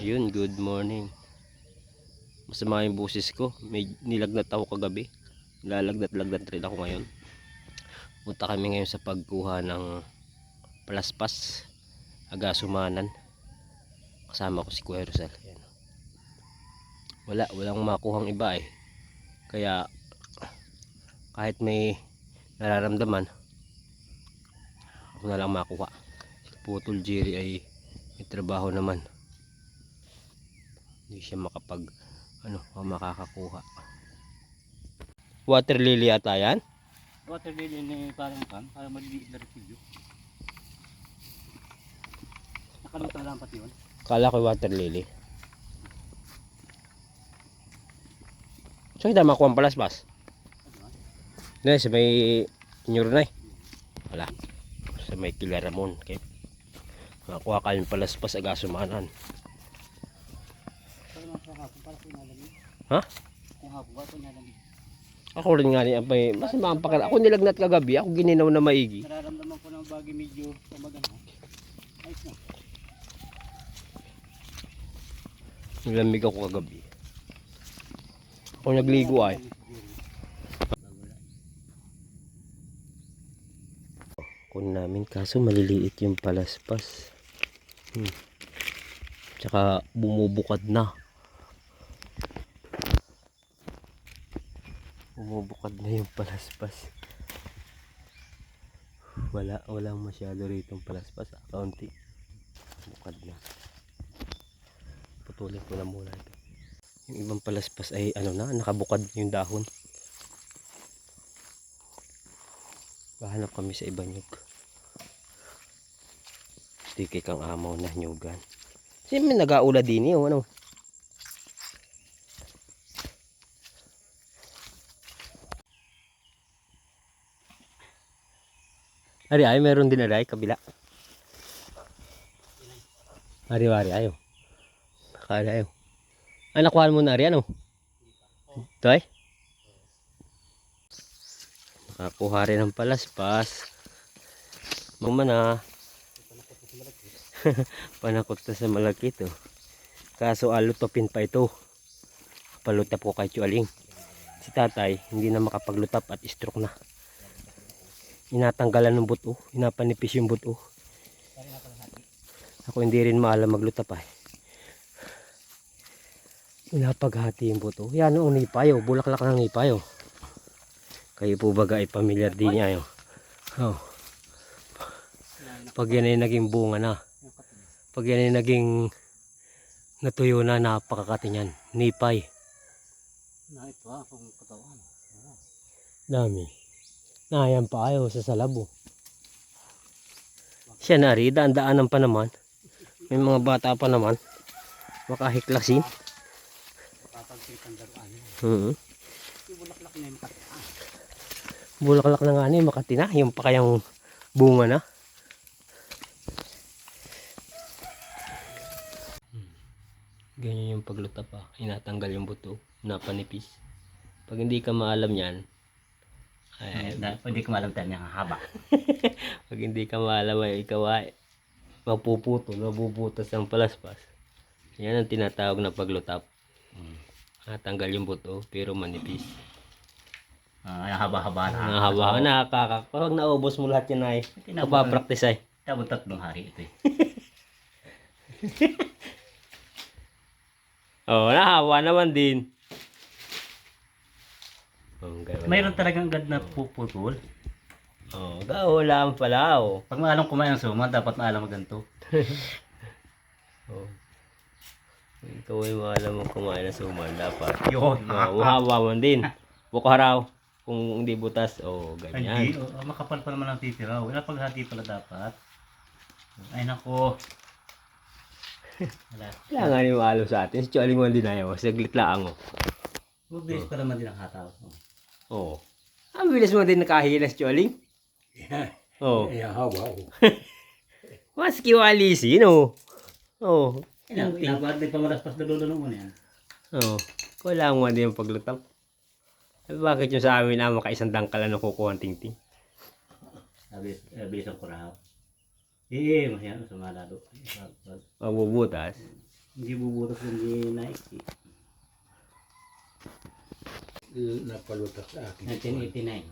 Ayun, good morning. Masama yung boses ko. May nilagnat ako kagabi. Lalagnat-lagnat rin ako ngayon. Punta kami ngayon sa pagkuha ng palaspas. Agasumanan. Kasama ko si Kuya Rosal. Wala, walang makuhang iba eh. Kaya kahit may nararamdaman ako na lang makuha. Si Putol Jerry ay may trabaho naman hindi siya makapag ano makakakuha water lily ata yan Water lily ni parang kan, parang maliliit na residyo. Nakalimutan lang pati yun. kala ko water lily so hindi makuha ang palaspas ah? na sa may nyurnay wala sa may kilaramon kay makuha ka yung palaspas agasumanan Parang mga hapon, parang pinalamig. Ha? Ako rin nga ni may mas mampakal. Ako nilagnat kagabi. Ako gininaw na maigi. Nararamdaman ko ng bagay medyo kumagana. Ayos na. nilamig ako kagabi. Ako nagligo ay. Kunin namin. Kaso maliliit yung palaspas. Hmm. tsaka bumubukad na bumubukad na yung palaspas wala walang masyado rito yung palaspas ah, kaunti bukad na putulin ko na muna ito yung ibang palaspas ay ano na nakabukad yung dahon Bahanap kami sa ibang nyug. Stiki kang amaw na nyugan. Siyempre nag-aula din eh, oh, ano. Ari ay meron din aray kabila. Ari ari ayo. Kala ayo. Ay nakuha mo na ari ano? Ito ay? Nakakuha rin ng palaspas. Mama na. Panakot na sa malaki to. Kaso alutopin pa ito. Palutap ko kay Chualing. Si tatay hindi na makapaglutap at stroke na. Inatanggalan ng buto. Inapanipis yung buto. Ako hindi rin maalam maglutap ay. Inapaghati yung buto. Yan o, nipayo. Bulaklak ng nipayo. Kayo po baga ay pamilyar din niya yun. Oh. Pag yan ay naging bunga na. Pag yan ay naging natuyo na, napakakati niyan. Nipay. Na ito ah, kung katawan. Dami. Nayan pa ayaw sa salabo. Siya na rin, daan-daanan pa naman. May mga bata pa naman. Makahiklasin. Hmm. Yung bulaklak na yung na nga ni Makati na. Yung pa kayang bunga na. Ganyan yung paglutap ah. Inatanggal yung buto. Napanipis. Pag hindi ka maalam yan, ay, Na, pwede ko malam tayo haba. pag hindi ka maalam ay ikaw ay mapuputol, mabubutas ang palaspas. Yan ang tinatawag na paglutap. Natanggal yung buto pero manipis. Ah, yung haba-haba na. Ang haba ka nakakaka. Pag naubos mo lahat yan ay mapapractice ay. Tapos tatlong hari ito eh. Oo, oh, nahawa naman din. Mayroon talagang agad na puputol. Oh, gahulaan pala oh. Pag maalam kumain ng suma, dapat maalam mo ganito. oh. Ikaw ay maalam mo kumain ng suman dapat. Yun. Oh, mahawa man din. Raw. Kung hindi butas, oh, Hindi, ganyan. oh, makapal pa naman ang titira. Wala paghati pala dapat. Ay nako. Wala. Kailangan ni maalo sa atin. Si Choling man din ayaw. Saglit lang oh. Mabilis pa naman din ang hataw. Oh. Oh. Ang bilis mo din nakahila si Choling. Oh. Yeah, how about? Mas kiwalisin oh. Oh. Ilang tinagwad din pamalaspas na lolo una yan. Oo. Wala mo din yung paglutap. Eh, Bakit yung sa amin na makaisang dangkal na kukuha ang tingting? Sabi, eh, bilis ang kurahaw. Eh, masaya na sumalalo. Mabubutas. Hindi bubutas hindi naiksi. Napalutas sa akin. 1989.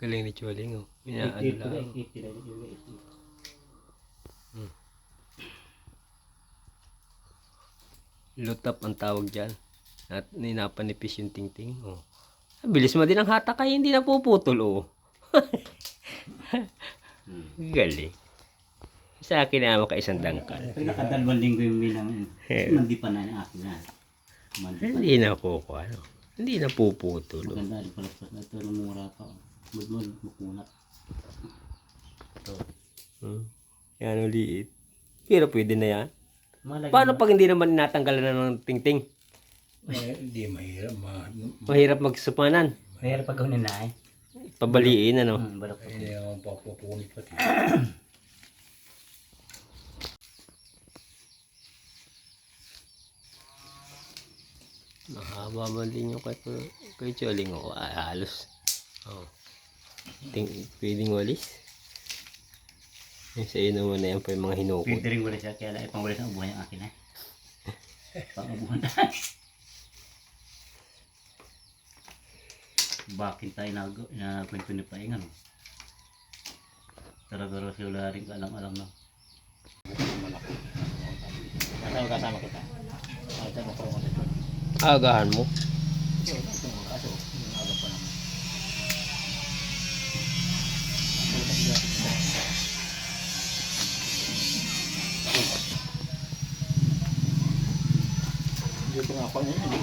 Galing ni Chualing oh. Inaano 88 lang. 89 yung 88. Lutap ang tawag dyan. At ninapanipis yung tingting. Oh. Bilis mo din ang hatak kaya hindi napuputol oh. Galing. Sa akin na ka isang dangkal. Pag nakadalawang linggo yung minang, Eh. mandi pa na yung akin na. Hindi na po ko ano. Hindi na puputol. Maganda rin pala na ito ng mura pa. Mudmud, mukunat. Hmm. Yan liit. Pero pwede na yan. Malagi Paano pag hindi naman natanggalan na ng tingting? Eh, Hindi mahirap. Ma, Mahirap magsupanan. Mahirap pag gawin na eh. Pabaliin ano. Hmm, balak pa. hindi naman papupunit pati. Mahaba ba din yung kay, kay Choling o ah, halos. Oh. Ting, pwedeng walis. Yung sa iyo naman na yan pa yung mga hinukot. Pwede rin wala siya, kaya lang ipang wala sa ubuhan yung akin eh. Pang ubuhan na. Bakin tayo na, na kwento ni Paing ano. Talaga raw sila rin alam-alam na. Kasama kasama kita.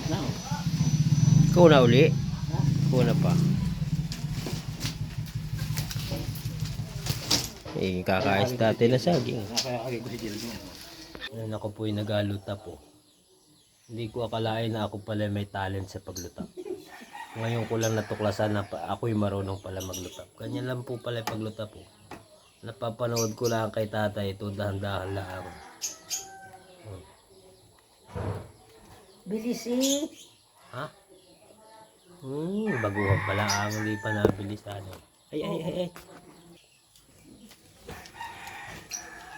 Na. oh. Ikaw na uli. Ikaw na pa. Eh, kakais dati na saging. Ko niya. Ngayon ako po yung nagaluta po. Hindi ko akalain na ako pala may talent sa pagluta. Ngayon ko lang natuklasan na pa, ako'y marunong pala magluta. Ganyan lang po pala yung pagluta po. Napapanood ko lang kay tatay ito, dahan-dahan lang. Hmm. Bilis eh. Ha? Hmm, baguhan pala ang hindi pa nabili sa ano. Ay, ay, ay, ay.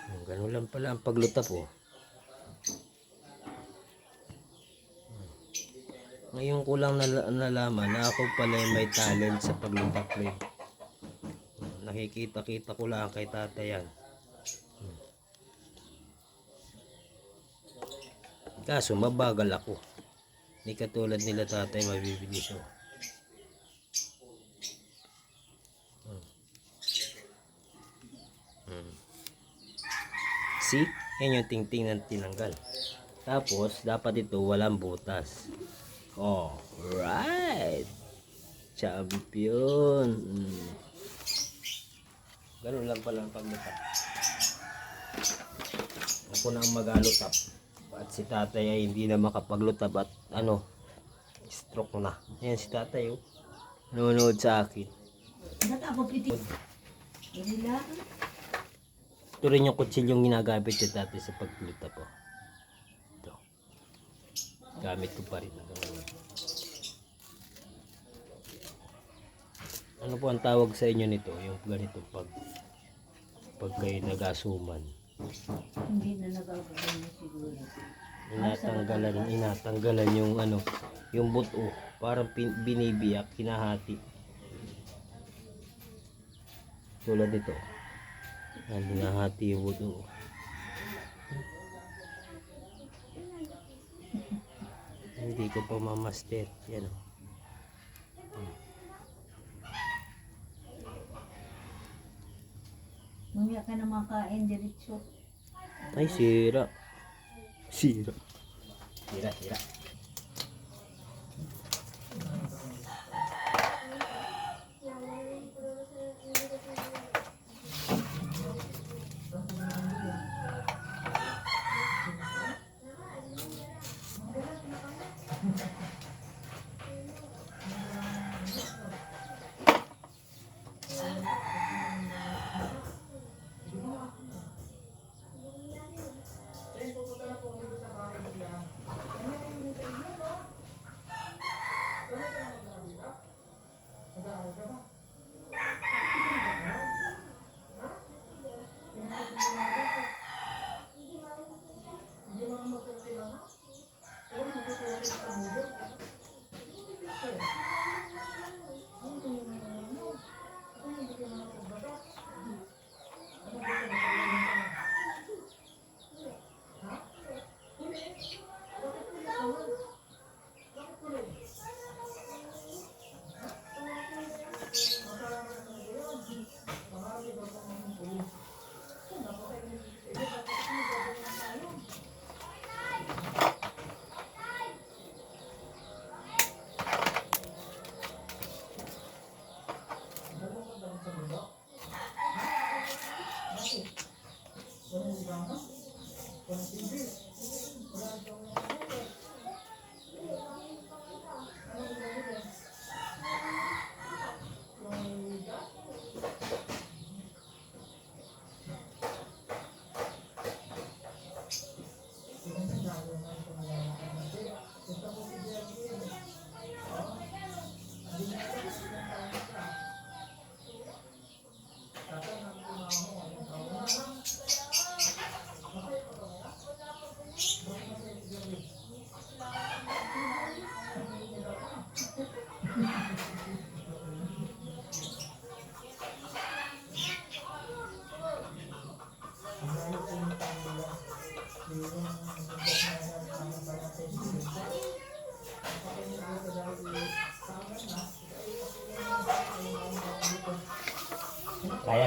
Hmm, Ganun lang pala ang pagluta po. Hmm. Ngayon ko lang nala- nalaman na ako pala ay may talent sa. Hmm, Nakikita-kita ko lang kay tatay yan. Kaso mabagal ako. Hindi katulad nila tatay mabibilis. Hmm. Hmm. See? Yan yung tingting ng tinanggal. Tapos, dapat ito walang butas. Oh, right. Champion. Hmm. Ganun lang pala ang paglutap. Ako na ang magalutap. At si tatay ay hindi na makapaglutab at ano, stroke na. Yan si tatay oh. Nanonood sa akin. Ba't ako piti? Hindi. Ito rin yung kutsilyong ginagamit ni tatay sa paglutab oh. Ito. Gamit ko pa rin hanggang ngayon. Ano po ang tawag sa inyo nito? Yung ganito pag pag kayo nagasuman. Hindi na nagagawa mo siguro. Inatanggalan, inatanggalan yung ano, yung buto. Parang pin, binibiyak, kinahati. Tulad nito. Yan, hinahati yung buto. Hindi ko pa mamaster. Yan o. Mamaya ka na makain, diretso. Ay, sira. Sira. Sira, sira.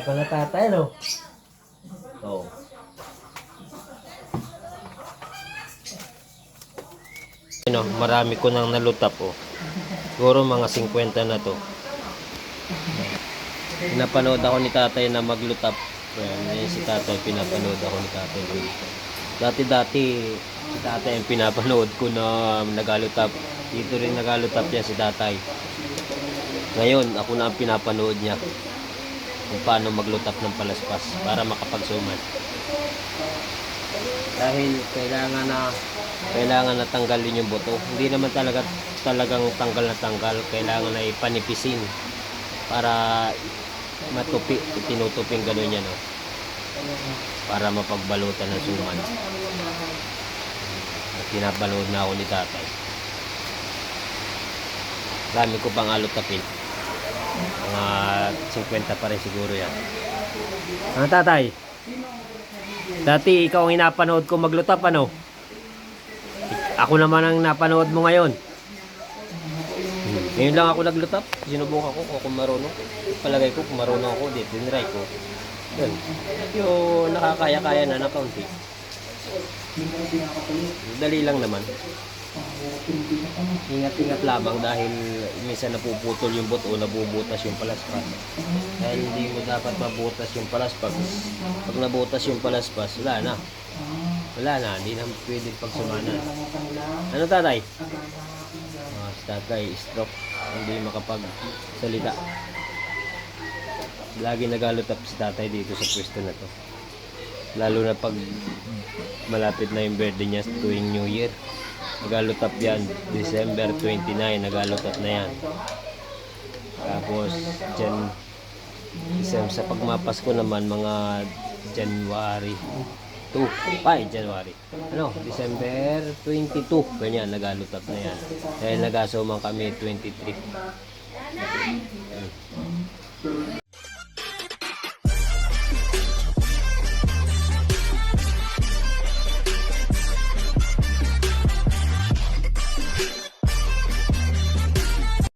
Kaya ko na tatay, no? Oo. Ano, marami ko nang nalutap, oh. Siguro mga 50 na to. Pinapanood ako ni tatay na maglutap. Ayan, yun si tatay, pinapanood ako ni tatay. Dati-dati, si tatay ang pinapanood ko na nagalutap. Dito rin nagalutap niya si tatay. Ngayon, ako na ang pinapanood niya kung paano maglutap ng palaspas para makapagsuman. Dahil kailangan na kailangan na tanggalin yung buto. Hindi naman talaga talagang tanggal na tanggal, kailangan na ipanipisin para matupi, tinutuping gano'n yan, no? para mapagbalutan ng suman. At pinapanood na ako ni tatay. Dami ko pang alutapin. Mga 50 pa rin siguro yan. Ano tatay? Dati ikaw ang inapanood ko maglutap ano? Ako naman ang napanood mo ngayon. Hmm. Ngayon lang ako naglutap. Sinubukan ko kung marunong. Palagay ko kung marunong ako, di tinry ko. Yun. Yung nakakaya-kaya na na kaunti. Dali lang naman. Ingat-ingat lamang dahil minsan napuputol yung buto, nabubutas yung palaspas. Dahil hindi mo dapat mabutas yung palaspas. Pag nabutas yung palaspas, wala na. Wala na, hindi na pwedeng pagsumanan. Ano tatay? Ah, si tatay, stroke. Hindi makapagsalita. Lagi nagalutap si tatay dito sa pwesto na to. Lalo na pag malapit na yung birthday niya tuwing New Year. Nagalutap yan. December 29, nagalutap na yan. Tapos, dyan, December, sa pagmapasko naman, mga January 2, ay, January. Ano, December 22, ganyan, nagalutap na yan. Dahil nagasuman kami 23.